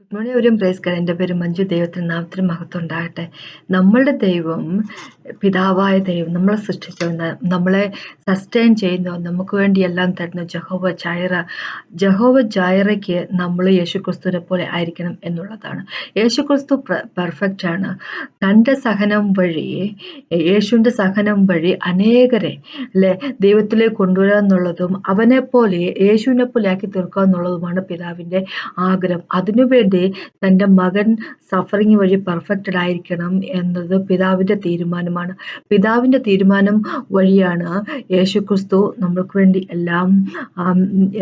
Good morning ഒരു praise എന്റെ പേര് മഞ്ജു ദൈവത്തിന് നാമത്തിന് മഹത്വം ഉണ്ടാകട്ടെ. നമ്മളുടെ ദൈവം പിതാവായ ദൈവം നമ്മളെ സൃഷ്ടിച്ച നമ്മളെ സസ്റ്റെയിൻ ചെയ്യുന്ന നമുക്ക് വേണ്ടി എല്ലാം തരുന്ന ജഹോവ ചായറ ജഹോവ ജായറയ്ക്ക് നമ്മൾ യേശുക്രിസ്തുവിനെ പോലെ ആയിരിക്കണം എന്നുള്ളതാണ്. യേശുക്രിസ്തു പെർഫെക്റ്റ് ആണ്. തന്റെ സഹനം വഴി യേശുവിന്റെ സഹനം വഴി അനേകരെ അല്ലെ ദൈവത്തിലേക്ക് കൊണ്ടുവരിക എന്നുള്ളതും അവനെ പോലെ യേശുവിനെ പോലെ ആക്കി തീർക്കുക എന്നുള്ളതുമാണ് പിതാവിന്റെ ആഗ്രഹം. അതിനുവേണ്ടി കൂടാതെ തന്റെ മകൻ സഫറിങ് വഴി പെർഫെക്റ്റഡ് ആയിരിക്കണം എന്നത് പിതാവിന്റെ തീരുമാനമാണ്. പിതാവിന്റെ തീരുമാനം വഴിയാണ് യേശു ക്രിസ്തു നമ്മൾക്ക് വേണ്ടി എല്ലാം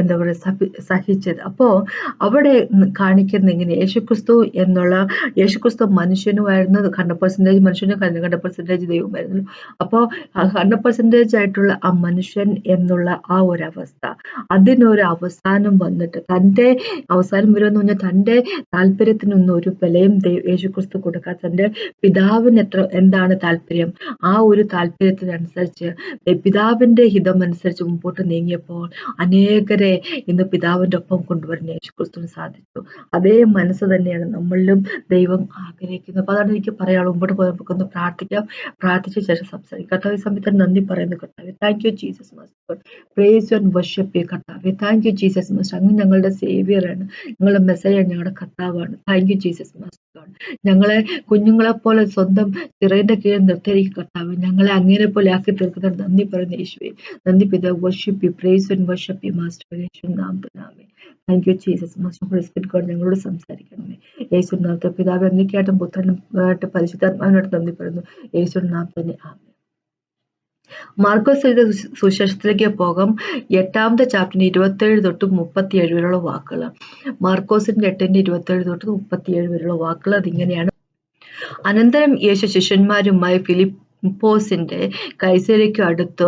എന്താ പറയുക സഹിച്ചത്. അപ്പോൾ അവിടെ കാണിക്കുന്ന ഇങ്ങനെ യേശു ക്രിസ്തു എന്നുള്ള യേശു ക്രിസ്തു മനുഷ്യനുമായിരുന്നു ഹൺഡ്രഡ് പെർസെന്റേജ് മനുഷ്യനും ഹൺഡ്രഡ് പെർസെന്റേജ് ദൈവമായിരുന്നു അപ്പോൾ ഹൺഡ്രഡ് പെർസെന്റേജ് ആയിട്ടുള്ള ആ മനുഷ്യൻ എന്നുള്ള ആ ഒരു അവസ്ഥ അതിനൊരു അവസാനം വന്നിട്ട് തന്റെ അവസാനം വരുമെന്ന് പറഞ്ഞാൽ തന്റെ താല്പര്യത്തിനൊന്നും ഒരു വിലയും യേശുക്രിസ്തു കൊടുക്കാത്തതിന്റെ പിതാവിന് എത്ര എന്താണ് താല്പര്യം? ആ ഒരു താല്പര്യത്തിനനുസരിച്ച് പിതാവിന്റെ ഹിതമനുസരിച്ച് മുമ്പോട്ട് നീങ്ങിയപ്പോൾ അനേകരെ ഇന്ന് പിതാവിന്റെ ഒപ്പം കൊണ്ടുവരുന്ന യേശുക്രിസ്തുവിന് സാധിച്ചു. അതേ മനസ്സ് തന്നെയാണ് നമ്മളിലും ദൈവം ആഗ്രഹിക്കുന്നത്. അപ്പോൾ അതാണ് എനിക്ക് പറയാനുള്ളത്. മുമ്പോട്ട് പോയി നമുക്കൊന്ന് പ്രാർത്ഥിക്കാം. പ്രാർത്ഥിച്ച ശേഷം സംസാരിക്കാം. കർത്താവ് സമയത്ത് നന്ദി പറയുന്നു. കർത്താവ് thank you Jesus must praise and worship കർത്താവ്. താങ്ക് യു ജീസസ് മസ്റ്റ് അങ്ങ് ഞങ്ങളുടെ സേവിയറാണ് ഞങ്ങളുടെ മെസ്സേജ് ഞങ്ങളുടെ കർത്താവാണ്. താങ്ക് യു ജീസസ് മാസ്റ്റർ ഞങ്ങളെ കുഞ്ഞുങ്ങളെ പോലെ സ്വന്തം ചിറയുടെ കീഴിൽ നിർത്തിയിരിക്കും കർത്താവ്. ഞങ്ങളെ അങ്ങനെ പോലെ ആക്കി തീർക്കുന്ന നന്ദി പറയുന്ന യേശുവെ. നന്ദി പിത worship praise and worship master യേശു നാം നാമേ thank you Jesus master holy spirit God ഞങ്ങളോട് സംസാരിക്കണമേ. യേശു നാമത്തെ പിതാവ് അങ്ങനെയായിട്ടും പുത്രനും പരിശുദ്ധാത്മാവിനായിട്ട് നന്ദി പറയുന്നു. യേശു നാം തന്നെ ആമേ മാർക്കോസ് എഴുതിയ സുശേഷത്തിലേക്ക് പോകാം. എട്ടാമത്തെ ചാപ്റ്ററിന് ഇരുപത്തേഴ് തൊട്ട് മുപ്പത്തിയേഴ് വരെയുള്ള വാക്കുകൾ മാർക്കോസിന്റെ എട്ടിന്റെ ഇരുപത്തേഴ് തൊട്ട് മുപ്പത്തിയേഴ് വരെയുള്ള വാക്കുകൾ അതിങ്ങനെയാണ്. അനന്തരം യേശു ശിഷ്യന്മാരുമായി ഫിലിപ്പ് പോസിന്റെ കൈസരയ്ക്ക് അടുത്ത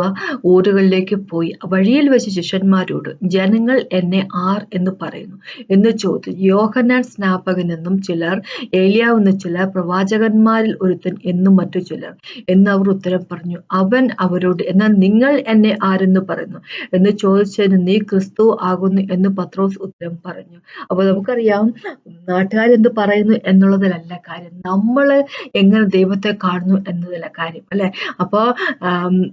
ഊരുകളിലേക്ക് പോയി. വഴിയിൽ വെച്ച് ശിഷ്യന്മാരോട് ജനങ്ങൾ എന്നെ ആർ എന്ന് പറയുന്നു എന്ന് ചോദിച്ചു. യോഹനാൻ സ്നാപകൻ എന്നും ചിലർ ഏലിയാവെന്ന് ചിലർ പ്രവാചകന്മാരിൽ ഒരുത്തൻ എന്നും മറ്റു ചിലർ എന്ന് അവർ ഉത്തരം പറഞ്ഞു. അവൻ അവരോട് എന്നാൽ നിങ്ങൾ എന്നെ ആരെന്ന് പറയുന്നു എന്ന് ചോദിച്ചതിന് നീ ക്രിസ്തു ആകുന്നു എന്ന് പത്രോസ് ഉത്തരം പറഞ്ഞു. അപ്പൊ നമുക്കറിയാം നാട്ടുകാരെന്ത് പറയുന്നു എന്നുള്ളതിലല്ല കാര്യം. നമ്മൾ എങ്ങനെ ദൈവത്തെ കാണുന്നു എന്നതല്ല കാര്യം. അല്ലെ? അപ്പോൾ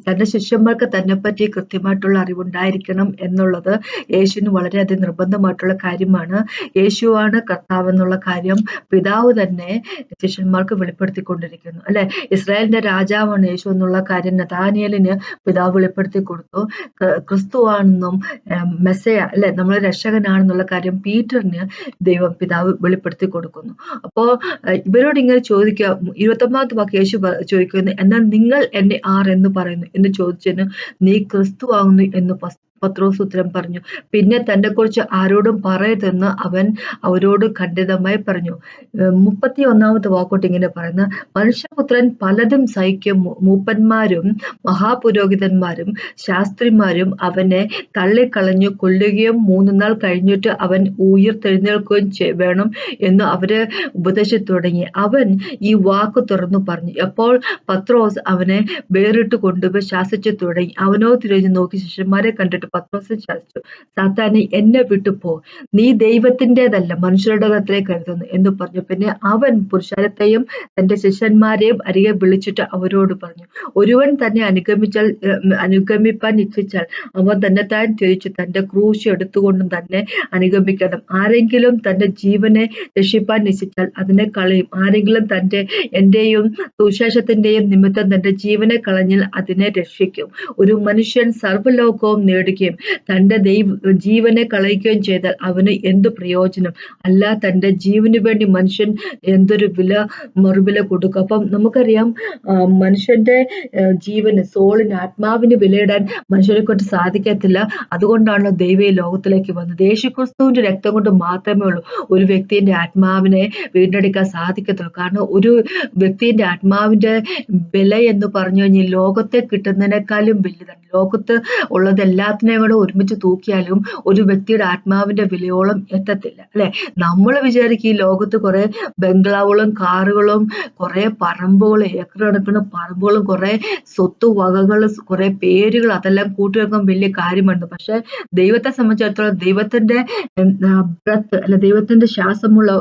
തന്റെ ശിഷ്യന്മാർക്ക് തന്നെ പറ്റി കൃത്യമായിട്ടുള്ള അറിവുണ്ടായിരിക്കണം എന്നുള്ളത് യേശുവിന് വളരെയധികം നിർബന്ധമായിട്ടുള്ള കാര്യമാണ്. യേശുവാണ് കർത്താവ് എന്നുള്ള കാര്യം പിതാവ് തന്നെ ശിഷ്യന്മാർക്ക് വെളിപ്പെടുത്തിക്കൊണ്ടിരിക്കുന്നു അല്ലെ? ഇസ്രായേലിന്റെ രാജാവാണ് യേശു എന്നുള്ള കാര്യം നതാനിയലിന് പിതാവ് വെളിപ്പെടുത്തി കൊടുത്തു. ക്രിസ്തുവാണെന്നും മെസ്സയ അല്ലെ? നമ്മൾ രക്ഷകനാണെന്നുള്ള കാര്യം പീറ്ററിന് ദൈവം പിതാവ് വെളിപ്പെടുത്തി കൊടുക്കുന്നു. അപ്പോ ഇവരോട് ഇങ്ങനെ ചോദിക്കുക ഇരുപത്തൊമ്പതാമത്തെ വാക്ക് യേശു ചോദിക്കുന്നു എന്നാൽ നിങ്ങൾ എന്നെ ആർ എന്ന് പറയുന്നു എന്ന് ചോദിച്ചതിന് നീ ക്രിസ്തു ആകുന്നു എന്ന് പത്രോസ് ഉത്തരം പറഞ്ഞു. പിന്നെ തന്നെ കുറിച്ച് ആരോടും പറയരുതെന്ന് അവൻ അവരോട് ഖണ്ഡിതമായി പറഞ്ഞു. മുപ്പത്തി ഒന്നാമത്തെ വാക്കോട്ട് ഇങ്ങനെ പറയുന്ന. മനുഷ്യപുത്രൻ പലതും സഹിക്കും. മൂപ്പന്മാരും മഹാപുരോഹിതന്മാരും ശാസ്ത്രിമാരും അവനെ തള്ളിക്കളഞ്ഞു കൊല്ലുകയും മൂന്ന് നാൾ കഴിഞ്ഞിട്ട് അവൻ ഉയർത്തെഴുന്നേൽക്കുകയും വേണം എന്ന് അവരെ ഉപദേശിച്ചു തുടങ്ങി. അവൻ ഈ വാക്ക് തുറന്നു പറഞ്ഞു. അപ്പോൾ പത്രോസ് അവനെ വേറിട്ട് കൊണ്ടുപോയി ശാസിച്ചു തുടങ്ങി. അവനോ തിരിഞ്ഞു നോക്കി ശിഷ്യന്മാരെ കണ്ടിട്ട് പത്രോസ് ശാസിച്ചു സാത്താനെ എന്നെ വിട്ടുപോ. നീ ദൈവത്തിന്റെതല്ല മനുഷ്യരുടെ അത്രേ കരുതുന്നു എന്ന് പറഞ്ഞു. പിന്നെ അവൻ പുരുഷാരത്തെയും തന്റെ ശിഷ്യന്മാരെയും അരികെ വിളിച്ചിട്ട് അവരോട് പറഞ്ഞു ഒരുവൻ തന്നെ അനുഗമിച്ചാൽ അനുഗമിപ്പാൻ ഇച്ഛിച്ചാൽ അവൻ തന്നെ താൻ തിരിച്ചു തന്റെ ക്രൂശ് എടുത്തുകൊണ്ടും തന്നെ അനുഗമിക്കണം. ആരെങ്കിലും തന്റെ ജീവനെ രക്ഷിപ്പാൻ നിശ്ചിച്ചാൽ അതിനെ കളയും. ആരെങ്കിലും തന്റെ എന്റെയും സുശേഷത്തിന്റെയും നിമിത്തം തന്റെ ജീവനെ കളഞ്ഞാൽ അതിനെ രക്ഷിക്കും. ഒരു മനുഷ്യൻ സർവലോകവും നേടുകയും കളയുകയും തന്റെ ദൈവ ജീവനെ കളയുകയും ചെയ്താൽ അവന് എന്തു പ്രയോജനം? അല്ല തന്റെ ജീവന് വേണ്ടി മനുഷ്യൻ എന്തൊരു വില മറുവില കൊടുക്കും. അപ്പം നമുക്കറിയാം മനുഷ്യന്റെ ജീവന് സോളിന് ആത്മാവിന് വിലയിടാൻ മനുഷ്യരെ കൊണ്ട് സാധിക്കത്തില്ല. അതുകൊണ്ടാണ് ദൈവ ലോകത്തിലേക്ക് വന്നത്. യേശുക്രിസ്തുവിന്റെ രക്തം കൊണ്ട് മാത്രമേ ഉള്ളൂ ഒരു വ്യക്തിന്റെ ആത്മാവിനെ വീണ്ടെടുക്കാൻ സാധിക്കത്തുള്ളൂ. കാരണം ഒരു വ്യക്തിന്റെ ആത്മാവിന്റെ വില എന്ന് പറഞ്ഞു കഴിഞ്ഞാൽ ലോകത്തെ കിട്ടുന്നതിനേക്കാളും വലുതാണ്. ലോകത്ത് ഉള്ളതെല്ലാത്തിനെ കൂടെ ഒരുമിച്ച് തൂക്കിയാലും ഒരു വ്യക്തിയുടെ ആത്മാവിന്റെ വിലയോളം എത്തത്തില്ല അല്ലെ? നമ്മൾ വിചാരിക്കും ഈ ലോകത്ത് കുറെ ബംഗ്ലാവുകളും കാറുകളും കുറെ പറമ്പുകളും ഏക്കർ കണക്കിന് പറമ്പുകളും കുറെ സ്വത്ത് വകകൾ കുറെ പേരുകൾ അതെല്ലാം കൂട്ടിവെക്കാൻ വലിയ കാര്യമുണ്ട്. പക്ഷെ ദൈവത്തെ സംബന്ധിച്ചിടത്തോളം ദൈവത്തിന്റെ ബ്രത്ത് അല്ല ദൈവത്തിന്റെ ശ്വാസമുള്ള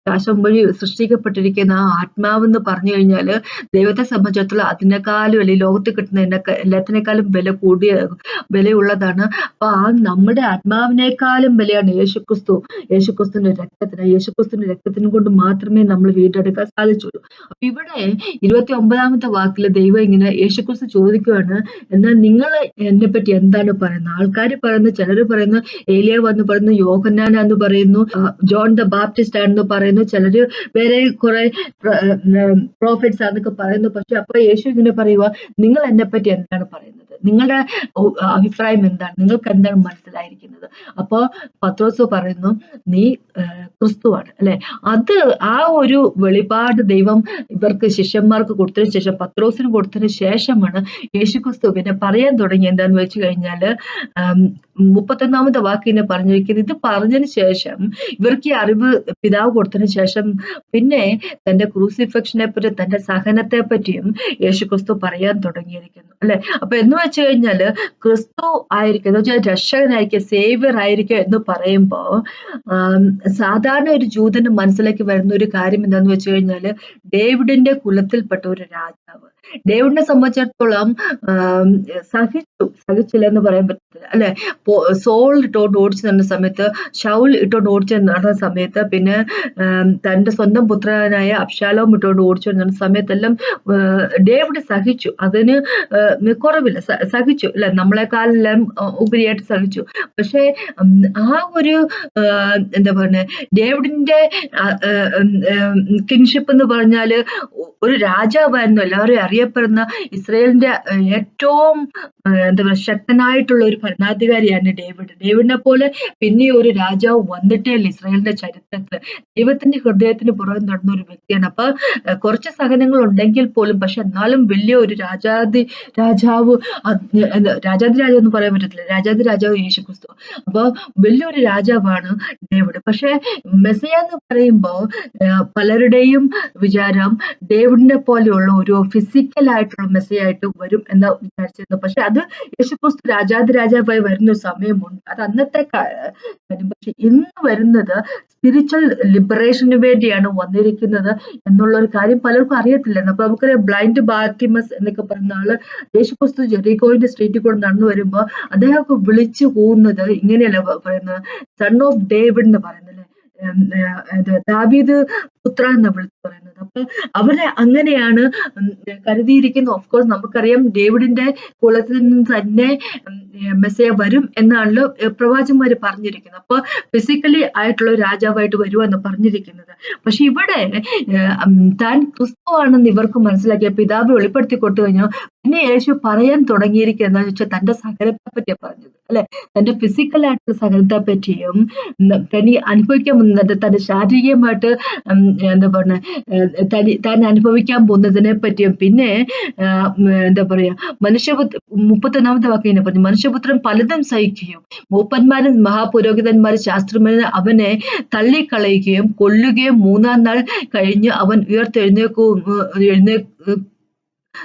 ശ്വാസം വഴി സൃഷ്ടിക്കപ്പെട്ടിരിക്കുന്ന ആ ആത്മാവ് എന്ന് പറഞ്ഞു കഴിഞ്ഞാൽ ദൈവത്തെ സംബന്ധിച്ചിടത്തോളം അതിനേക്കാളും അല്ലെങ്കിൽ ലോകത്ത് കിട്ടുന്ന എല്ലാത്തിനേക്കാളും വില കൂടിയ വിലയുള്ളതാണ് അപ്പൊ ആ നമ്മുടെ ആത്മാവിനേക്കാളും വിലയാണ് യേശുക്രിസ്തു. യേശുക്രിസ്തുവിന്റെ രക്തത്തിന് യേശുക്രിസ്തുവിന്റെ രക്തത്തിനും കൊണ്ട് മാത്രമേ നമ്മൾ വീണ്ടെടുക്കാൻ സാധിച്ചുള്ളൂ. അപ്പൊ ഇവിടെ ഇരുപത്തി ഒമ്പതാമത്തെ വാക്കിൽ ദൈവം ഇങ്ങനെ യേശുക്രിസ്തു ചോദിക്കുകയാണ് എന്നാൽ നിങ്ങൾ എന്നെ പറ്റി എന്താണ് പറയുന്നത്? ആൾക്കാർ പറയുന്നു ചിലർ പറയുന്നു ഏലിയ വന്ന് പറയുന്നു യോഹന്നാൻ പറയുന്നു ജോൺ ദ ബാപ്റ്റിസ്റ്റ് ആണെന്ന് പറയുന്നു ചിലര് വേറെ കുറെ പ്രോഫിറ്റ്സ് ആണെന്നൊക്കെ പറയുന്നു. പക്ഷെ അപ്പൊ യേശു ഇങ്ങനെ പറയുക നിങ്ങൾ എന്നെ പറ്റി എന്താണ് പറയുന്നത്? നിങ്ങളുടെ അഭിപ്രായം എന്താണ്? നിങ്ങൾക്ക് എന്താണ് മനസ്സിലായിരിക്കുന്നത്? അപ്പോ പത്രോസ് പറയുന്നു നീ ക്രിസ്തുവാണ്. അല്ലെ? അത് ആ ഒരു വെളിപാട് ദൈവം ഇവർക്ക് ശിഷ്യന്മാർക്ക് കൊടുത്തതിന് ശേഷം പത്രോസിന് കൊടുത്തതിന് ശേഷമാണ് യേശു ക്രിസ്തു പിന്നെ പറയാൻ തുടങ്ങി എന്താന്ന് വെച്ച് കഴിഞ്ഞാൽ മുപ്പത്തൊന്നാമത്തെ വാക്കിനെ പറഞ്ഞിരിക്കുന്നത് ഇത് പറഞ്ഞതിന് ശേഷം ഇവർക്ക് ഈ അറിവ് പിതാവ് കൊടുത്തതിന് ശേഷം പിന്നെ തന്റെ ക്രൂസിഫക്ഷനെ പറ്റി തന്റെ സഹനത്തെ പറ്റിയും യേശു ക്രിസ്തു പറയാൻ തുടങ്ങിയിരിക്കുന്നു. അല്ലെ? അപ്പൊ എന്ന് വെച്ച് കഴിഞ്ഞാൽ ക്രിസ്തു ആയിരിക്കും എന്ന് വെച്ചാൽ രക്ഷകനായിരിക്കും സേവ്യർ ആയിരിക്കും എന്ന് പറയുമ്പോ സാധാരണ ഒരു ജൂതന് മനസ്സിലേക്ക് വരുന്ന ഒരു കാര്യം എന്താന്ന് വെച്ച് കഴിഞ്ഞാൽ ഡേവിഡിന്റെ കുലത്തിൽപ്പെട്ട ഒരു രാജാവ്. ഡേവിഡിനെ സംബന്ധിച്ചിടത്തോളം സഹിച്ചു സഹിച്ചില്ല എന്ന് പറയാൻ പറ്റത്തില്ല. അല്ലെ? സോൾ ഇട്ടോണ്ട് ഓടിച്ചു നടന്ന സമയത്ത് ഷൗൽ ഇട്ടോണ്ട് ഓടിച്ചു നടന്ന സമയത്ത് പിന്നെ തന്റെ സ്വന്തം പുത്രനായ അബ്ഷാലോം ഇട്ടോണ്ട് ഓടിച്ചു നടന്ന സമയത്തെല്ലാം ഡേവിഡ് സഹിച്ചു. അതിന് കുറവില്ല. സഹിച്ചു. അല്ലെ? നമ്മളെക്കാളെല്ലാം ഉപരിയായിട്ട് സഹിച്ചു. പക്ഷെ ആ ഒരു എന്താ പറയുക ഡേവിഡിന്റെ കിങ്ഷിപ്പ് എന്ന് പറഞ്ഞാൽ ഒരു രാജാവായിരുന്നു. എല്ലാവരും അറിയപ്പെടുന്ന ഇസ്രയേലിന്റെ ഏറ്റവും എന്താ പറയുക ശക്തനായിട്ടുള്ള ഒരു ഭരണാധികാരിയാണ് ഡേവിഡ്. ഡേവിഡിനെ പോലെ പിന്നെ ഒരു രാജാവ് വന്നിട്ടേ ഇല്ല ഇസ്രയേലിന്റെ ചരിത്രത്തിൽ ദൈവത്തിന്റെ ഹൃദയത്തിന് പുറകെ നടന്ന ഒരു വ്യക്തിയാണ്. അപ്പൊ കുറച്ച് സഹനങ്ങൾ ഉണ്ടെങ്കിൽ പോലും പക്ഷെ എന്നാലും വലിയ ഒരു രാജാതി രാജാവ് രാജാതി രാജാവ് എന്ന് പറയാൻ പറ്റത്തില്ല. രാജാതി രാജാവ് യേശു ക്രിസ്തു അപ്പൊ വലിയൊരു രാജാവാണ് ഡേവിഡ്. പക്ഷെ മെസ്സയ എന്ന് പറയുമ്പോൾ പലരുടെയും വിചാരം ഡേവിഡിനെ പോലെയുള്ള ഒരു ഫിസിക്കൽ ആയിട്ടുള്ള മെസ്സയായിട്ട് വരും എന്ന് വിചാരിച്ചിരുന്നു. പക്ഷെ അത് യേശുക്രിസ്തു രാജാതി രാജാവായി വരുന്ന സമയമുണ്ട്. അത് അന്നത്തെ കാര്യം. പക്ഷെ ഇന്ന് വരുന്നത് സ്പിരിച്വൽ ലിബറേഷന് വേണ്ടിയാണ് വന്നിരിക്കുന്നത് എന്നുള്ള ഒരു കാര്യം പലർക്കും അറിയത്തില്ല അപ്പൊ നമുക്കറിയാം ബ്ലൈൻഡ് ബാക്കിമസ് എന്നൊക്കെ പറയുന്ന ആൾ യേശുക്രിസ്തു ജെറിക്കോയിന്റെ സ്ട്രീറ്റിൽ കൂടെ നടന്നു വരുമ്പോൾ അദ്ദേഹം വിളിച്ചു പോകുന്നത് ഇങ്ങനെയല്ല പറയുന്നത്? സൺ ഓഫ് ഡേവിഡ് എന്ന് പറയുന്നത് ദാവീദ് പുത്ര എന്ന് വിളിച്ചു പറയുന്നത്. അപ്പൊ അവരെ അങ്ങനെയാണ് കരുതിയിരിക്കുന്നത് ഓഫ് കോഴ്സ് നമുക്കറിയാം ഡേവിഡിന്റെ കുലത്തിൽ നിന്ന് തന്നെ മെസ്സയ വരും എന്നാണല്ലോ പ്രവാചകന്മാര് പറഞ്ഞിരിക്കുന്നത്. അപ്പൊ ഫിസിക്കലി ആയിട്ടുള്ള രാജാവായിട്ട് വരുമെന്ന് പറഞ്ഞിരിക്കുന്നത്. പക്ഷെ ഇവിടെ താൻ ക്രിസ്തുവാണെന്ന് ഇവർക്ക് മനസ്സിലാക്കിയ പിതാവ് വെളിപ്പെടുത്തി കൊടുത്തു കഴിഞ്ഞു. പിന്നെ യേശു പറയാൻ തുടങ്ങിയിരിക്കുക എന്താണെന്ന് വെച്ചാൽ തന്റെ സകലത്തെ പറ്റിയ പറഞ്ഞത്. അല്ലെ? തന്റെ ഫിസിക്കൽ ആയിട്ടുള്ള സഹനത്തെ പറ്റിയും തനി അനുഭവിക്കാൻ തന്റെ ശാരീരികമായിട്ട് എന്താ പറയുന്നത് തനി താൻ അനുഭവിക്കാൻ പോകുന്നതിനെ പറ്റിയും പിന്നെ എന്താ പറയുക മനുഷ്യപുത്ര മുപ്പത്തൊന്നാമത്തെ വാക്ക് ഇങ്ങനെ പറഞ്ഞു മനുഷ്യപുത്രൻ പലതും സഹിക്കുകയും മൂപ്പന്മാരും മഹാപുരോഹിതന്മാരും ശാസ്ത്രജ്ഞരും അവനെ തള്ളിക്കളയുകയും കൊല്ലുകയും മൂന്നാം നാൾ കഴിഞ്ഞ് അവൻ ഉയർത്തെഴുന്നേക്കും എഴുന്നേ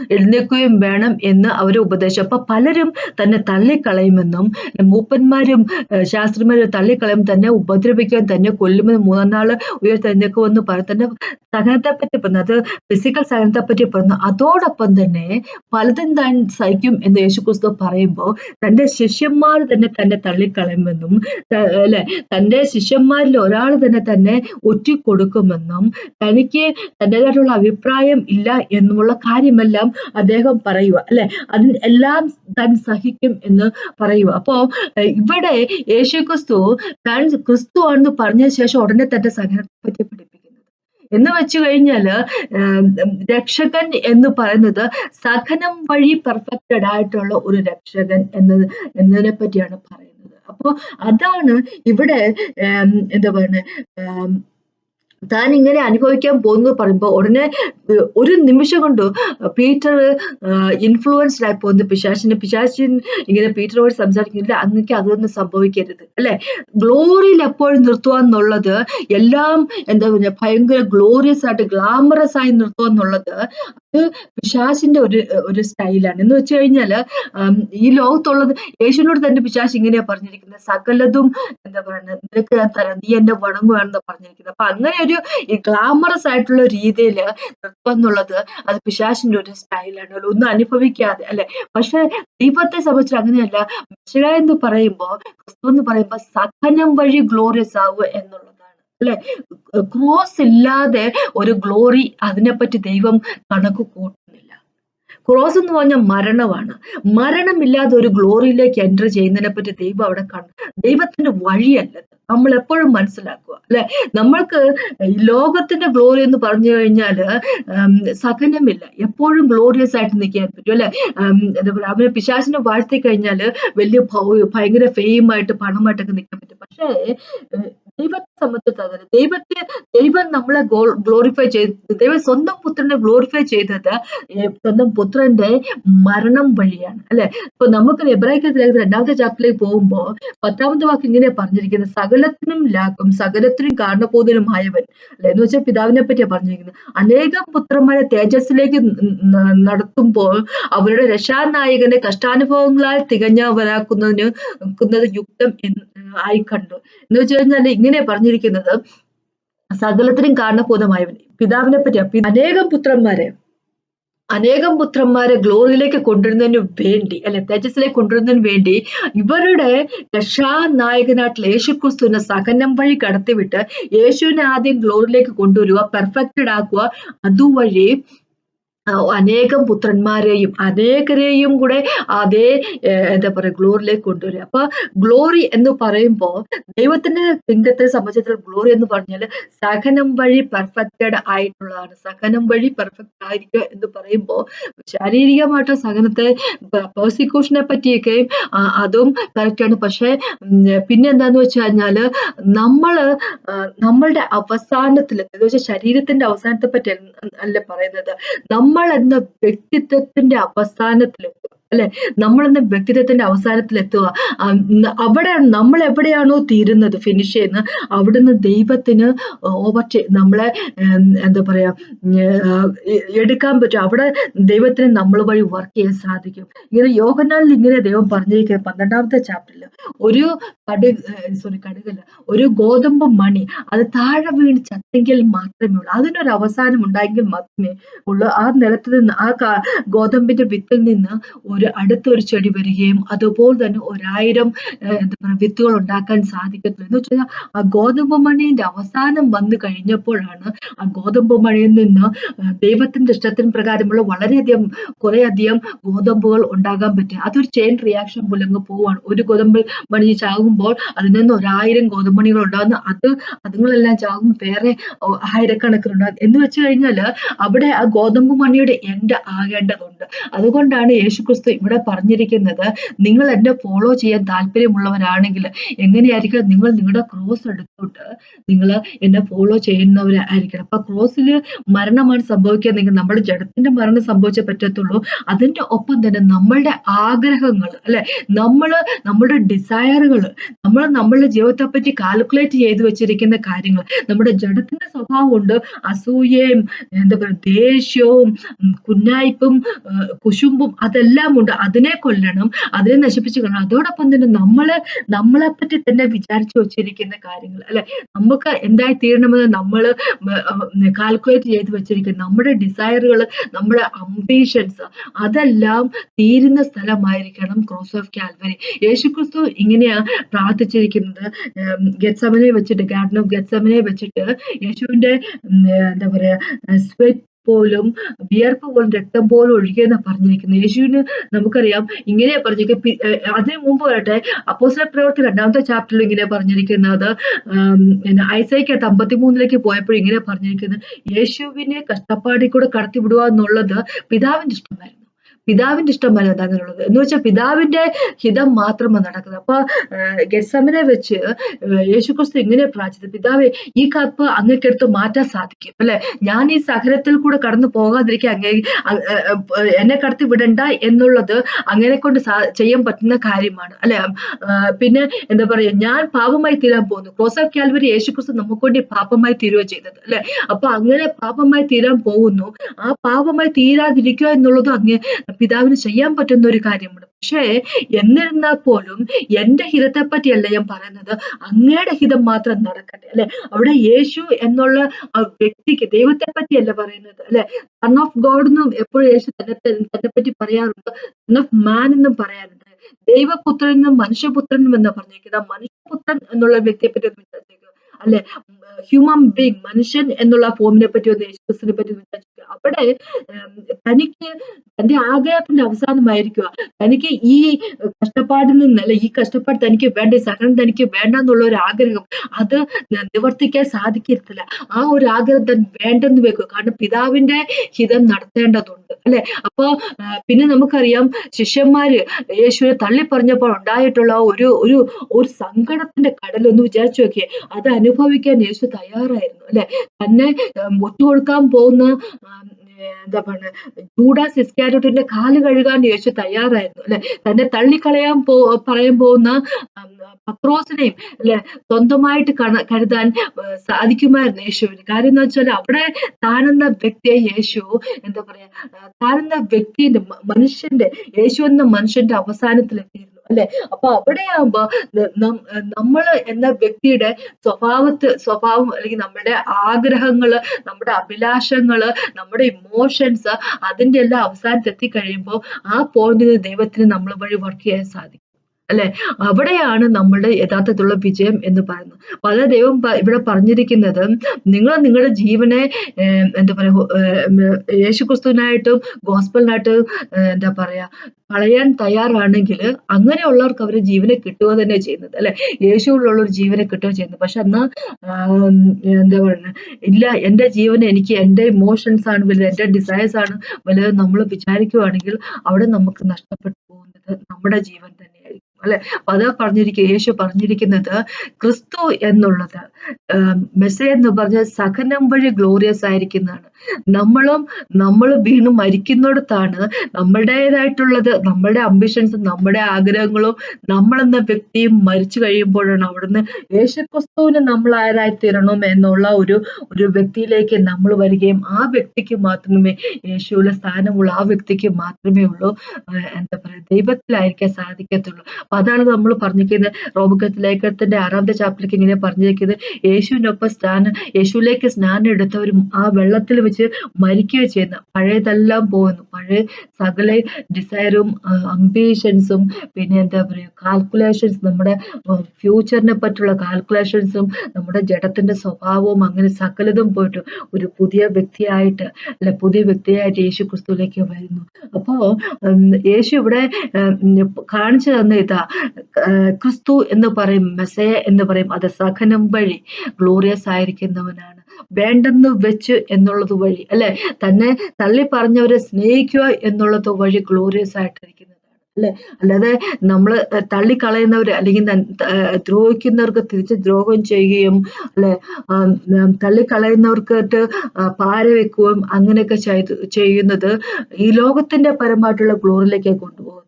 എഴുന്നേൽക്കുകയും വേണം എന്ന് അവർ ഉപദേശം അപ്പൊ പലരും തന്നെ തള്ളിക്കളയുമെന്നും മൂപ്പന്മാരും ശാസ്ത്രിമാരും തള്ളിക്കളയും തന്നെ ഉപദ്രവിക്കുകയും തന്നെ കൊല്ലുമെന്ന് മൂന്നാം നാൾ ഉയർത്തെഴുന്നേക്കുമെന്ന് പറഞ്ഞു തന്നെ സഹനത്തെ പറ്റി പറഞ്ഞു. അത് ഫിസിക്കൽ സഹനത്തെ പറ്റി പറഞ്ഞു. അതോടൊപ്പം തന്നെ പലതും താൻ സഹിക്കും എന്ന് യേശു ക്രിസ്തു പറയുമ്പോൾ തന്റെ ശിഷ്യന്മാർ തന്നെ തന്നെ തള്ളിക്കളയുമെന്നും അല്ലെ തന്റെ ശിഷ്യന്മാരിൽ ഒരാൾ തന്നെ തന്നെ ഒറ്റിക്കൊടുക്കുമെന്നും തനിക്ക് തന്റെതായിട്ടുള്ള അഭിപ്രായം ഇല്ല എന്നുമുള്ള കാര്യമെല്ലാം എല്ലാം അദ്ദേഹം പറയുക അല്ലെ? അതിന് എല്ലാം താൻ സഹിക്കും എന്ന് പറയുക അപ്പോ ഇവിടെ യേശു ക്രിസ്തു താൻ ക്രിസ്തു ആണെന്ന് പറഞ്ഞ ശേഷം ഉടനെ തന്റെ സഹനത്തെ പറ്റി പഠിപ്പിക്കുന്നത്. എന്ന് വെച്ചു കഴിഞ്ഞാൽ രക്ഷകൻ എന്ന് പറയുന്നത് സഹനം വഴി പെർഫെക്റ്റഡ് ആയിട്ടുള്ള ഒരു രക്ഷകൻ എന്നത് എന്നതിനെ പറ്റിയാണ് പറയുന്നത്. അപ്പോ അതാണ് ഇവിടെ എന്താ പറയുന്നത് താൻ ഇങ്ങനെ അനുഭവിക്കാൻ പോകുന്നു പറയുമ്പോൾ ഉടനെ ഒരു നിമിഷം കൊണ്ട് പീറ്റർ ഇൻഫ്ലുവൻസ്ഡ് ആയി പോകുന്നു. പിശാശിന് പിശാശിൻ ഇങ്ങനെ പീറ്ററോട് സംസാരിക്കുന്നില്ല. അങ്ങക്ക് അതൊന്നും സംഭവിക്കരുത് അല്ലെ? ഗ്ലോറിയിൽ എപ്പോഴും നിർത്തുക എന്നുള്ളത് എല്ലാം എന്താ പറയുക ഭയങ്കര ഗ്ലോറിയസ് ആയിട്ട് ഗ്ലാമറസ് ആയി നിർത്തുക എന്നുള്ളത് അത് പിശാശിന്റെ ഒരു ഒരു സ്റ്റൈലാണ്. എന്ന് വെച്ച് കഴിഞ്ഞാൽ ഈ ലോകത്തുള്ളത് യേശുവിനോട് തന്നെ പിശാശ് ഇങ്ങനെയാ പറഞ്ഞിരിക്കുന്നത്. സകലതും എന്താ പറയുന്നത് നിനക്ക് ഞാൻ തരാം നീ എന്നെ വണങ്ങുകയാണെന്ന് പറഞ്ഞിരിക്കുന്നത്. അപ്പൊ അങ്ങനെ ഒരു ഗ്ലാമറസ് ആയിട്ടുള്ള രീതിയിൽ നൃത്തം എന്നുള്ളത് അത് പിശാശിന്റെ ഒരു സ്റ്റൈലാണ് ഒന്നും അനുഭവിക്കാതെ അല്ലെ? പക്ഷെ ദൈവത്തെ സംബന്ധിച്ച് അങ്ങനെയല്ല. മിശിഹ എന്ന് പറയുമ്പോ ക്രിസ്തു എന്ന് പറയുമ്പോ സഹനം വഴി ഗ്ലോറിയസ് ആവുക എന്നുള്ളത് അല്ലെ? ക്രോസ് ഇല്ലാതെ ഒരു ഗ്ലോറി അതിനെപ്പറ്റി ദൈവം കണക്ക് കൂട്ടുന്നില്ല. ക്രോസ് എന്ന് പറഞ്ഞ മരണമാണ്. മരണമില്ലാതെ ഒരു ഗ്ലോറിയിലേക്ക് എന്റർ ചെയ്യുന്നതിനെ പറ്റി ദൈവം അവിടെ കണ്ടു ദൈവത്തിന്റെ വഴിയല്ല നമ്മൾ എപ്പോഴും മനസ്സിലാക്കുക അല്ലെ? നമ്മൾക്ക് ലോകത്തിന്റെ ഗ്ലോറി എന്ന് പറഞ്ഞു കഴിഞ്ഞാൽ സഹനമില്ല. എപ്പോഴും ഗ്ലോറിയസ് ആയിട്ട് നിൽക്കാൻ പറ്റും അല്ലെ? എന്താ പറയുക അവന് പിശാചിനെ വാഴ്ത്തി കഴിഞ്ഞാൽ വലിയ ഭയങ്കര ഫെയിമായിട്ട് പണമായിട്ടൊക്കെ നിൽക്കാൻ പറ്റും. പക്ഷേ ദൈവത്തെ സംബന്ധിച്ചിടത്തോളം ദൈവത്തെ ദൈവം നമ്മളെ ഗ്ലോറിഫൈ ചെയ്ത് ദൈവം സ്വന്തം പുത്രനെ ഗ്ലോറിഫൈ ചെയ്തത് സ്വന്തം പുത്രന്റെ മരണം വഴിയാണ്. അല്ലെ? ഇപ്പൊ നമുക്ക് എബ്രാഹിം ലേഖനം രണ്ടാമത്തെ ചാപ്റ്ററിലേക്ക് പോകുമ്പോ പത്താമത്തെ വാക്ക് ഇങ്ങനെ പറഞ്ഞിരിക്കുന്നത് സകലത്തിനും ലാക്കും സകലത്തിനും കാരണബോധനുമായവൻ. അല്ലെ? എന്ന് വെച്ചാൽ പിതാവിനെ പറ്റിയാ പറഞ്ഞിരിക്കുന്നത്. അനേകം പുത്രന്മാരെ തേജസ്സിലേക്ക് നടത്തുമ്പോൾ അവരുടെ രക്ഷാനായകനെ കഷ്ടാനുഭവങ്ങളാൽ തികഞ്ഞവരാക്കുന്നതിന് ക്കുന്നത് യുക്തം എന്ന് ആയി കണ്ടു. എന്ന് വെച്ച് കഴിഞ്ഞാൽ ഇങ്ങനെ പറഞ്ഞിരിക്കുന്നത്. സകലത്തിനും കാരണഭൂതമായവൻ പിതാവിനെ പറ്റി അനേകം പുത്രന്മാരെ അനേകം പുത്രന്മാരെ ഗ്ലോറിയിലേക്ക് കൊണ്ടുവരുന്നതിന് വേണ്ടി അല്ലെ തേജസ്സിലേക്ക് കൊണ്ടുവരുന്നതിന് വേണ്ടി ഇവരുടെ രക്ഷാനായകനായിട്ടുള്ള യേശുക്രിസ്തുവിനെ സഹനം വഴി കടത്തിവിട്ട് യേശുവിനെ ആദ്യം ഗ്ലോറിയിലേക്ക് കൊണ്ടുവരിക പെർഫെക്റ്റഡ് ആക്കുക അതുവഴി അനേകം പുത്രന്മാരെയും അനേകരെയും കൂടെ അതേ എന്താ പറയുക ഗ്ലോറിയിലേക്ക് കൊണ്ടുവരിക. അപ്പൊ ഗ്ലോറി എന്ന് പറയുമ്പോൾ ദൈവത്തിന്റെ കിങ്ഡത്തെ സംബന്ധിച്ചിടത്തോളം ഗ്ലോറി എന്ന് പറഞ്ഞാൽ സഹനം വഴി പെർഫെക്റ്റഡ് ആയിട്ടുള്ളതാണ്. സഹനം വഴി പെർഫെക്റ്റ് ആയിരിക്കുക എന്ന് പറയുമ്പോൾ ശാരീരികമായിട്ട് സഹനത്തെ പ്രോസിക്യൂഷനെ പറ്റിയൊക്കെയും അതും കറക്റ്റാണ് പക്ഷെ ഉം, പിന്നെ എന്താന്ന് വെച്ച് കഴിഞ്ഞാൽ നമ്മൾ നമ്മളുടെ അവസാനത്തിൽ എന്ന് വെച്ചാൽ ശരീരത്തിന്റെ അവസാനത്തെ പറ്റി അല്ല പറയുന്നത് നമ്മൾ എന്ന വ്യക്തിത്വത്തിന്റെ അവസാനത്തിലെത്തുക അല്ലെ? നമ്മൾ എന്ന വ്യക്തിത്വത്തിന്റെ അവസാനത്തിലെത്തുക. എത്തുക അവിടെ നമ്മൾ എവിടെയാണോ തീരുന്നത് ഫിനിഷ് ചെയ്യുന്നത് അവിടുന്ന് ദൈവത്തിന് ഓവർ നമ്മളെ എന്താ പറയാ എടുക്കാൻ പറ്റും. അവിടെ ദൈവത്തിന് നമ്മൾ വഴി വർക്ക് ചെയ്യാൻ സാധിക്കും. ഇങ്ങനെ യോഗനാളിൽ ഇങ്ങനെ ദൈവം പറഞ്ഞിരിക്കുന്നത് പന്ത്രണ്ടാമത്തെ ചാപ്റ്ററിൽ ഒരു കടുക് സോറി കടുകല്ല ഒരു ഗോതമ്പ് മണി അത് താഴെ വീണ് ചത്തെങ്കിൽ മാത്രമേ ഉള്ളൂ. അതിനൊരു അവസാനം ഉണ്ടായെങ്കിൽ മാത്രമേ ഉള്ളൂ. ആ നിലത്ത് നിന്ന് ആ ഗോതമ്പിന്റെ വിത്തിൽ നിന്ന് ഒരു അടുത്തൊരു ചെടി വരികയും അതുപോലെ തന്നെ ഒരായിരം എന്താ പറയുക വിത്തുകൾ ഉണ്ടാക്കാൻ സാധിക്കത്തില്ല. എന്ന് വെച്ചാൽ ആ ഗോതമ്പ് മണിന്റെ അവസാനം വന്നു കഴിഞ്ഞപ്പോഴാണ് ആ ഗോതമ്പ് മണിയിൽ നിന്ന് ദൈവത്തിന്റെ ഇഷ്ടത്തിന് പ്രകാരമുള്ള വളരെയധികം കുറെ അധികം ഗോതമ്പുകൾ ഉണ്ടാകാൻ പറ്റും. അതൊരു ചെയിൻ റിയാക്ഷൻ പോലെ അങ്ങ് പോവാണ്. ഒരു ഗോതമ്പ് മണി ചാകുമ്പോൾ അതിൽ നിന്ന് ഒരായിരം ഗോതമ്പ് മണികൾ ഉണ്ടാകുന്ന അത് അതുങ്ങളെല്ലാം ചാകും വേറെ ആയിരക്കണക്കിന് ആയിരക്കണക്കിനുണ്ടാകും. എന്ന് വെച്ച് കഴിഞ്ഞാൽ അവിടെ ആ ഗോതമ്പ് മണിയുടെ എൻഡ് ആകേണ്ടതുണ്ട്. അതുകൊണ്ടാണ് യേശുക്രിസ്തു ഇവിടെ പറഞ്ഞിരിക്കുന്നത് നിങ്ങൾ എന്നെ ഫോളോ ചെയ്യാൻ താല്പര്യമുള്ളവരാണെങ്കിൽ എങ്ങനെയായിരിക്കും നിങ്ങൾ നിങ്ങളുടെ ക്രോസ് എടുത്തിട്ട് നിങ്ങൾ എന്നെ ഫോളോ ചെയ്യുന്നവരായിരിക്കണം. അപ്പൊ ക്രോസിൽ മരണമാണ് സംഭവിക്കുകയെങ്കിൽ നമ്മുടെ ജഡത്തിന്റെ മരണം സംഭവിച്ചേ പറ്റത്തുള്ളൂ. അതിന്റെ ഒപ്പം തന്നെ നമ്മളുടെ ആഗ്രഹങ്ങൾ അല്ലെ? നമ്മൾ നമ്മുടെ ഡിസയറുകൾ നമ്മൾ നമ്മളുടെ ജീവിതത്തെ പറ്റി കാൽക്കുലേറ്റ് ചെയ്തു വെച്ചിരിക്കുന്ന കാര്യങ്ങൾ നമ്മുടെ ജഡത്തിന്റെ സ്വഭാവം കൊണ്ട് അസൂയയും എന്താ പറയുക ദേഷ്യവും കുന്നായ്പും കുശുമ്പും അതെല്ലാം ഉണ്ട് അതിനെ കൊല്ലണം അതിനെ നശിപ്പിച്ചു കൊല്ലണം അതോടൊപ്പം തന്നെ നമ്മൾ നമ്മളെ പറ്റി തന്നെ വിചാരിച്ചു വെച്ചിരിക്കുന്ന കാര്യങ്ങൾ അല്ലെ? നമുക്ക് എന്തായി തീരണമെന്ന് നമ്മൾ കാൽക്കുലേറ്റ് ചെയ്ത് വെച്ചിരിക്കുന്ന നമ്മുടെ ഡിസയറുകൾ നമ്മുടെ അംബീഷൻസ് അതെല്ലാം തീരുന്ന സ്ഥലമായിരിക്കണം ക്രോസ് ഓഫ് കാൽവരി യേശുക്രിസ്തു ഇങ്ങനെയാ പ്രാർത്ഥിച്ചിരിക്കുന്നത്. ഗെറ്റ്സമനെ വെച്ചിട്ട് ഗാർഡൻ ഓഫ് ഗെറ്റ്സമനെ വെച്ചിട്ട് യേശുവിന്റെ എന്താ പറയാ സ്വെറ്റ് പോലും വിയർപ്പ് പോലും രക്തം പോലും ഒഴുകിയെന്ന് പറഞ്ഞിരിക്കുന്നത്. യേശുവിന് നമുക്കറിയാം ഇങ്ങനെ പറഞ്ഞിരിക്കുക അതിനു മുമ്പ് വരട്ടെ അപ്പോസിലെ പ്രവർത്തി രണ്ടാമത്തെ ചാപ്റ്ററിൽ ഇങ്ങനെ പറഞ്ഞിരിക്കുന്നത്. ഐസൈക്കകത്ത് അമ്പത്തിമൂന്നിലേക്ക് പോയപ്പോൾ ഇങ്ങനെ പറഞ്ഞിരിക്കുന്നത്. യേശുവിനെ കഷ്ടപ്പാടിൽ കൂടെ കടത്തിവിടുക എന്നുള്ളത് പിതാവിന്റെ ഇഷ്ടമായിരുന്നു. പിതാവിന്റെ ഇഷ്ടമല്ല അങ്ങനെയുള്ളത് എന്ന് വെച്ചാൽ പിതാവിന്റെ ഹിതം മാത്രമാണ് നടക്കുന്നത്. അപ്പൊ ഗസമിനെ വെച്ച് യേശുക്രിസ്തു ഇങ്ങനെ പ്രാർത്ഥിച്ചത് പിതാവെ ഈ കപ്പ് അങ്ങക്കെടുത്ത് മാറ്റാൻ സാധിക്കും. അല്ലെ? ഞാൻ ഈ സഹനത്തിൽ കൂടെ കടന്നു പോകാതിരിക്കാൻ അങ്ങേ എന്നെ കടത്തി വിടണ്ട എന്നുള്ളത് അങ്ങനെ കൊണ്ട് ചെയ്യാൻ പറ്റുന്ന കാര്യമാണ്. അല്ലെ? പിന്നെ എന്താ പറയാ ഞാൻ പാപമായി തീരാൻ പോകുന്നു. ക്രോസ് ഓഫ് കാൽവരി യേശുക്രിസ്തു നമുക്ക് വേണ്ടി പാപമായി തീരുക ചെയ്തത്. അല്ലെ? അപ്പൊ അങ്ങനെ പാപമായി തീരാൻ പോകുന്നു. ആ പാപമായി തീരാതിരിക്കുക എന്നുള്ളത് അങ്ങ് പിതാവിന് ചെയ്യാൻ പറ്റുന്ന ഒരു കാര്യമാണ്. പക്ഷേ എന്നിരുന്നാൽ പോലും എന്റെ ഹിതത്തെ പറ്റിയല്ല ഞാൻ പറയുന്നത്. അങ്ങയുടെ ഹിതം മാത്രം നടക്കട്ടെ അല്ലെ? അവിടെ യേശു എന്നുള്ള വ്യക്തിക്ക് ദൈവത്തെ പറ്റിയല്ല പറയുന്നത് അല്ലെ? സൺ ഓഫ് ഗോഡ് എന്നും എപ്പോഴും യേശു തന്നെ തന്നെ പറ്റി പറയാറുണ്ട്. സൺ ഓഫ് മാൻ എന്നും പറയാറുണ്ട്. ദൈവപുത്രനും മനുഷ്യപുത്രനും എന്ന് പറഞ്ഞേക്കുന്നത്. മനുഷ്യപുത്രൻ എന്നുള്ള വ്യക്തിയെ പറ്റി ഒന്ന് അല്ലെ? ഹ്യൂമൻ ബീങ് മനുഷ്യൻ എന്നുള്ള ഫോമിനെ പറ്റി ഒന്ന് യേശുക്രിസ്തുവിനെ പറ്റി വിചാരിക്കുക അവിടെ തനിക്ക് തന്റെ ആഗ്രഹത്തിന്റെ അവസാനമായിരിക്കുക. തനിക്ക് ഈ കഷ്ടപ്പാടിൽ നിന്ന് അല്ലെ ഈ കഷ്ടപ്പാട് തനിക്ക് വേണ്ട സഹനം തനിക്ക് വേണ്ട എന്നുള്ള ഒരു ആഗ്രഹം അത് നിവർത്തിക്കാൻ സാധിക്കത്തില്ല ആ ഒരു ആഗ്രഹം തന്നെ വേണ്ടെന്ന് വെക്കുക. കാരണം പിതാവിന്റെ ഹിതം നടത്തേണ്ടതുണ്ട് അല്ലെ? അപ്പോ പിന്നെ നമുക്കറിയാം ശിഷ്യന്മാര് യേശുവിനെ തള്ളി പറഞ്ഞപ്പോൾ ഉണ്ടായിട്ടുള്ള ഒരു ഒരു ഒരു സങ്കടത്തിന്റെ കടലൊന്ന് വിചാരിച്ചു നോക്കിയേ. അത് അനുഭവിക്കാൻ യേശു തയ്യാറായിരുന്നു അല്ലെ? തന്നെ ഒറ്റുകൊടുക്കാൻ പോകുന്ന എന്താ പറയുക ജൂഡാസ് ഇസ്കാരോട്ടിന്റെ കാൽ കഴുകാൻ യേശു തയ്യാറായിരുന്നു അല്ലെ? തന്നെ തള്ളിക്കളയാൻ പോ പറയാൻ പോകുന്ന പത്രോസിനെയും അല്ലെ സ്വന്തമായിട്ട് കരുതാൻ സാധിക്കുമായിരുന്നു യേശുവിന്. കാര്യം എന്ന് വെച്ചാൽ അവിടെ താനെന്ന വ്യക്തിയെ യേശു എന്താ പറയാ താനെന്ന വ്യക്തിന്റെ മനുഷ്യന്റെ യേശു എന്ന മനുഷ്യന്റെ അവസാനത്തിലെത്തിയിരുന്നു. അല്ലെ? അപ്പൊ അവിടെയാകുമ്പോ നമ്മൾ എന്ന വ്യക്തിയുടെ സ്വഭാവത്ത് സ്വഭാവം അല്ലെങ്കിൽ നമ്മുടെ ആഗ്രഹങ്ങൾ നമ്മുടെ അഭിലാഷങ്ങൾ നമ്മുടെ ഇമോഷൻസ് അതിന്റെ എല്ലാം അവസാനത്തെത്തി കഴിയുമ്പോൾ ആ പോയിന്റിൽ ദൈവത്തിന് നമ്മൾ വഴി വർക്ക് ചെയ്യാൻ സാധിക്കും. അല്ലെ? അവിടെയാണ് നമ്മളുടെ യഥാർത്ഥത്തിലുള്ള വിജയം എന്ന് പറയുന്നത്. പല ദൈവം ഇവിടെ പറഞ്ഞിരിക്കുന്നത് നിങ്ങൾ നിങ്ങളുടെ ജീവനെ എന്താ പറയുക യേശുക്രിസ്തുവിനായിട്ടും ഗോസ്പലിനായിട്ടും എന്താ പറയാ കളയാൻ തയ്യാറാണെങ്കിൽ അങ്ങനെയുള്ളവർക്ക് അവരെ ജീവനെ കിട്ടുക തന്നെ ചെയ്യുന്നത് അല്ലെ? യേശുവിലുള്ള ഒരു ജീവനെ കിട്ടുക ചെയ്യുന്നത്. പക്ഷെ എന്നാ എന്താ പറയുന്നത് ഇല്ല എന്റെ ജീവന് എനിക്ക് എന്റെ ഇമോഷൻസ് ആണ് വലുത് എന്റെ ഡിസയേഴ്സ് ആണ് വലുത് നമ്മൾ വിചാരിക്കുവാണെങ്കിൽ അവിടെ നമുക്ക് നഷ്ടപ്പെട്ടു പോകുന്നത് നമ്മുടെ ജീവൻ തന്നെയായിരിക്കും അല്ലെ? അതാ പറഞ്ഞിരിക്കുക യേശു പറഞ്ഞിരിക്കുന്നത് ക്രിസ്തു എന്നുള്ളത് മെസ്സേ എന്ന് പറഞ്ഞ സഹനം വഴി ഗ്ലോറിയസ് ആയിരിക്കുന്നതാണ്. നമ്മളും നമ്മൾ വീണ് മരിക്കുന്നിടത്താണ് നമ്മുടേതായിട്ടുള്ളത് നമ്മുടെ അംബിഷൻസും നമ്മുടെ ആഗ്രഹങ്ങളും നമ്മളെന്ന വ്യക്തിയും മരിച്ചു കഴിയുമ്പോഴാണ് അവിടുന്ന് യേശുക്രിസ്തുവിന് നമ്മൾ ആരായി തീരണം എന്നുള്ള ഒരു ഒരു വ്യക്തിയിലേക്ക് നമ്മൾ വരികയും ആ വ്യക്തിക്ക് മാത്രമേ യേശുവിലെ സ്ഥാനമുള്ള ആ വ്യക്തിക്ക് മാത്രമേ ഉള്ളൂ. എന്താ പറയുക ദൈവത്തിലായിരിക്കാൻ സാധിക്കത്തുള്ളൂ. അപ്പൊ അതാണ് നമ്മൾ പറഞ്ഞിരിക്കുന്നത്. റോമക്കത്ത് ലേഖനത്തിന്റെ ആറാമത്തെ ചാപ്റ്ററിലേക്ക് ഇങ്ങനെ പറഞ്ഞിരിക്കുന്നത്. യേശുവിനൊപ്പം സ്നാനം യേശുവിലേക്ക് സ്നാനം എടുത്തവരും ആ വെള്ളത്തിൽ വെച്ച് വെച്ച് മരിക്കുകയോ ചെയ്യുന്ന പഴയതെല്ലാം പോകുന്നു. പഴയ സകല ഡിസയറും അംബീഷൻസും പിന്നെ എന്താ പറയുക കാൽക്കുലേഷൻസ് നമ്മുടെ ഫ്യൂച്ചറിനെ പറ്റിയുള്ള കാൽക്കുലേഷൻസും നമ്മുടെ ജഡത്തിന്റെ സ്വഭാവവും അങ്ങനെ സകലതും പോയിട്ട് ഒരു പുതിയ വ്യക്തിയായിട്ട് അല്ലെ പുതിയ വ്യക്തിയായിട്ട് യേശു ക്രിസ്തുവിലേക്ക് വരുന്നു അപ്പോൾ യേശു ഇവിടെ കാണിച്ചു തന്ന ഇതാ ക്രിസ്തു എന്ന് പറയും മെസ്സയ എന്ന് പറയും അത് സഹനം വഴി ഗ്ലോറിയസ് ആയിരിക്കുന്നവനാണ്. വേണ്ടെന്ന് വെച്ച് എന്നുള്ളത് വഴി അല്ലെ? തന്നെ തള്ളി പറഞ്ഞവരെ സ്നേഹിക്കുക എന്നുള്ളത് വഴി ഗ്ലോറിയസ് ആയിട്ടിരിക്കുന്നതാണ് അല്ലെ? അല്ലാതെ നമ്മൾ തള്ളിക്കളയുന്നവര് അല്ലെങ്കിൽ ദ്രോഹിക്കുന്നവർക്ക് തിരിച്ച് ദ്രോഹം ചെയ്യുകയും അല്ലെ? തള്ളിക്കളയുന്നവർക്ക് പാര വെക്കുകയും അങ്ങനെയൊക്കെ ചെയ്യുന്നത് ഈ ലോകത്തിന്റെ പരമായിട്ടുള്ള ഗ്ലോറിയിലേക്ക് കൊണ്ടുപോകും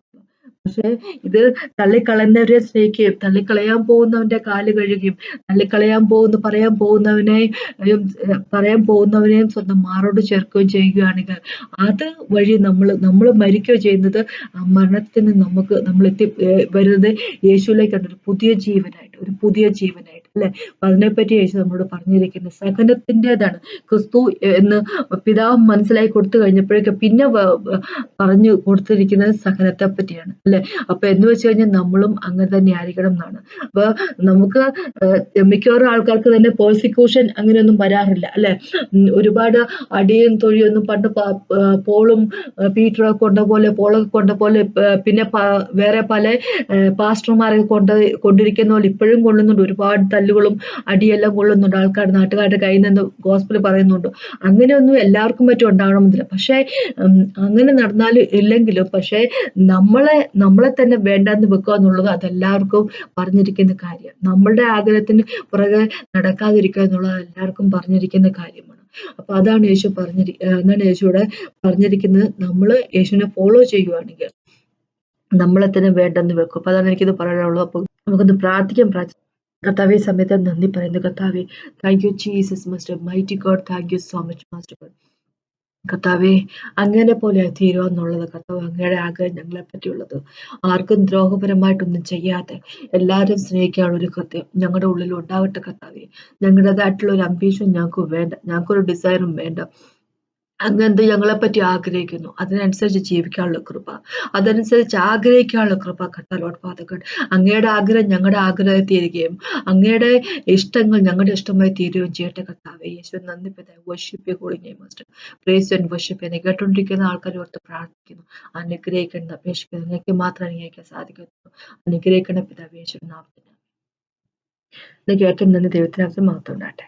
പക്ഷെ ഇത് തള്ളിക്കളഞ്ഞവരെ സ്നേഹിക്കുകയും തള്ളിക്കളയാൻ പോകുന്നവന്റെ കാൽ കഴുകിയും തള്ളിക്കളയാൻ പോകുന്ന പറയാൻ പോകുന്നവനെ പറയാൻ പോകുന്നവനെയും സ്വന്തം മാറോട് ചേർക്കുകയും ചെയ്യുകയാണെങ്കിൽ അത് വഴി നമ്മൾ നമ്മൾ മരിക്കുകയോ ചെയ്യുന്നത് മരണത്തിന് നമുക്ക് നമ്മൾ എത്തി വരുന്നത് യേശുവിലേക്കാണ്. ഒരു പുതിയ ജീവനായിട്ട് ഒരു പുതിയ ജീവനായിട്ട് അല്ലെ? അതിനെപ്പറ്റി യേശു നമ്മളോട് പറഞ്ഞിരിക്കുന്നത് സഹനത്തിന്റെതാണ്. ക്രിസ്തു എന്ന് പിതാവ് മനസ്സിലായി കൊടുത്തു കഴിഞ്ഞപ്പോഴേക്ക് പിന്നെ പറഞ്ഞു കൊടുത്തിരിക്കുന്നത് സഹനത്തെ പറ്റിയാണ് അല്ലെ? അപ്പൊ എന്ന് വെച്ച് കഴിഞ്ഞാൽ നമ്മളും അങ്ങനെ തന്നെ ആയിരിക്കണം എന്നാണ്. അപ്പൊ നമുക്ക് മിക്കവാറും ആൾക്കാർക്ക് തന്നെ പ്രോസിക്യൂഷൻ അങ്ങനെയൊന്നും വരാറില്ല അല്ലെ? ഒരുപാട് അടിയും തൊഴിയൊന്നും പണ്ട് പോളും പീറ്ററൊക്കെ കൊണ്ട പോലെ പോളൊക്കെ കൊണ്ട പോലെ പിന്നെ വേറെ പല പാസ്റ്റർമാരൊക്കെ കൊണ്ട് കൊണ്ടിരിക്കുന്ന പോലെ ഇപ്പോഴും ഇപ്പോഴും കൊള്ളുന്നുണ്ട്. ഒരുപാട് തല്ലുകളും അടിയെല്ലാം കൊള്ളുന്നുണ്ട്. ആൾക്കാർ നാട്ടുകാരുടെ കയ്യിൽ നിന്ന് ഗോസ്പിൾ പറയുന്നുണ്ട്. അങ്ങനെയൊന്നും എല്ലാവർക്കും പറ്റും ഉണ്ടാകണമെന്നില്ല പക്ഷേ അങ്ങനെ നടന്നാലും ഇല്ലെങ്കിലും പക്ഷേ നമ്മളെ നമ്മളെ തന്നെ വേണ്ടെന്ന് വെക്കുക എന്നുള്ളത് അതെല്ലാവർക്കും പറഞ്ഞിരിക്കുന്ന കാര്യം. നമ്മളുടെ ആഗ്രഹത്തിന് പുറകെ നടക്കാതിരിക്കുക എന്നുള്ളത് എല്ലാവർക്കും പറഞ്ഞിരിക്കുന്ന കാര്യമാണ്. അപ്പൊ അതാണ് യേശു പറഞ്ഞിരി അതാണ് യേശുവിടെ പറഞ്ഞിരിക്കുന്നത്. നമ്മൾ യേശുവിനെ ഫോളോ ചെയ്യുവാണെങ്കിൽ നമ്മളെ തന്നെ വേണ്ടെന്ന് വെക്കും. അപ്പൊ അതാണ് എനിക്കിത് പറയാനുള്ളത്. അപ്പൊ നമുക്കൊന്ന് പ്രാർത്ഥിക്കാം പ്രാർത്ഥിക്കാം. കർത്താവെ സമയത്ത് നന്ദി പറയുന്നു. കർത്താവെ thank you Jesus master mighty God thank you so much master God കർത്താവെ അങ്ങനെ പോലെ തീരുക എന്നുള്ളത് കർത്താവ് അങ്ങയുടെ ആഗ്രഹം ഞങ്ങളെ പറ്റിയുള്ളത്. ആർക്കും ദ്രോഹപരമായിട്ടൊന്നും ചെയ്യാതെ എല്ലാവരും സ്നേഹിക്കാനുള്ള ഒരു കൃത്യം ഞങ്ങളുടെ ഉള്ളിൽ ഉണ്ടാവട്ടെ കർത്താവെ. ഞങ്ങളുടേതായിട്ടുള്ള ഒരു അംബീഷൻ ഞങ്ങൾക്ക് വേണ്ട. ഞങ്ങൾക്കൊരു ഡിസൈറും വേണ്ട. അങ്ങ് ഞങ്ങളെപ്പറ്റി ആഗ്രഹിക്കുന്നു. അതിനനുസരിച്ച് ജീവിക്കാനുള്ള കൃപ. അതനുസരിച്ച് ആഗ്രഹിക്കാനുള്ള കൃപ കട്ടലോട്ട് ഫാദർ അങ്ങയുടെ ആഗ്രഹം ഞങ്ങളുടെ ആഗ്രഹമായി തീരുകയും അങ്ങയുടെ ഇഷ്ടങ്ങൾ ഞങ്ങളുടെ ഇഷ്ടമായി തീരുകയും ചെയ്യട്ടെ കർത്താവെ. യേശു നന്ദി പിതാവ്. കേട്ടോണ്ടിരിക്കുന്ന കേട്ടുകൊണ്ടിരിക്കുന്ന ആൾക്കാർ ഓർത്ത് പ്രാർത്ഥിക്കുന്നു. അനുഗ്രഹിക്കേണ്ട അപേക്ഷിക്കുന്നു. നിങ്ങൾക്ക് മാത്രം അനുഗ്രഹിക്കാൻ സാധിക്കുന്നു അനുഗ്രഹിക്കേണ്ട പിതാവ്. യേശു നാമത്തിന്. നന്ദി ദൈവത്തിനകത്ത് മാത്രം ഉണ്ടാട്ടെ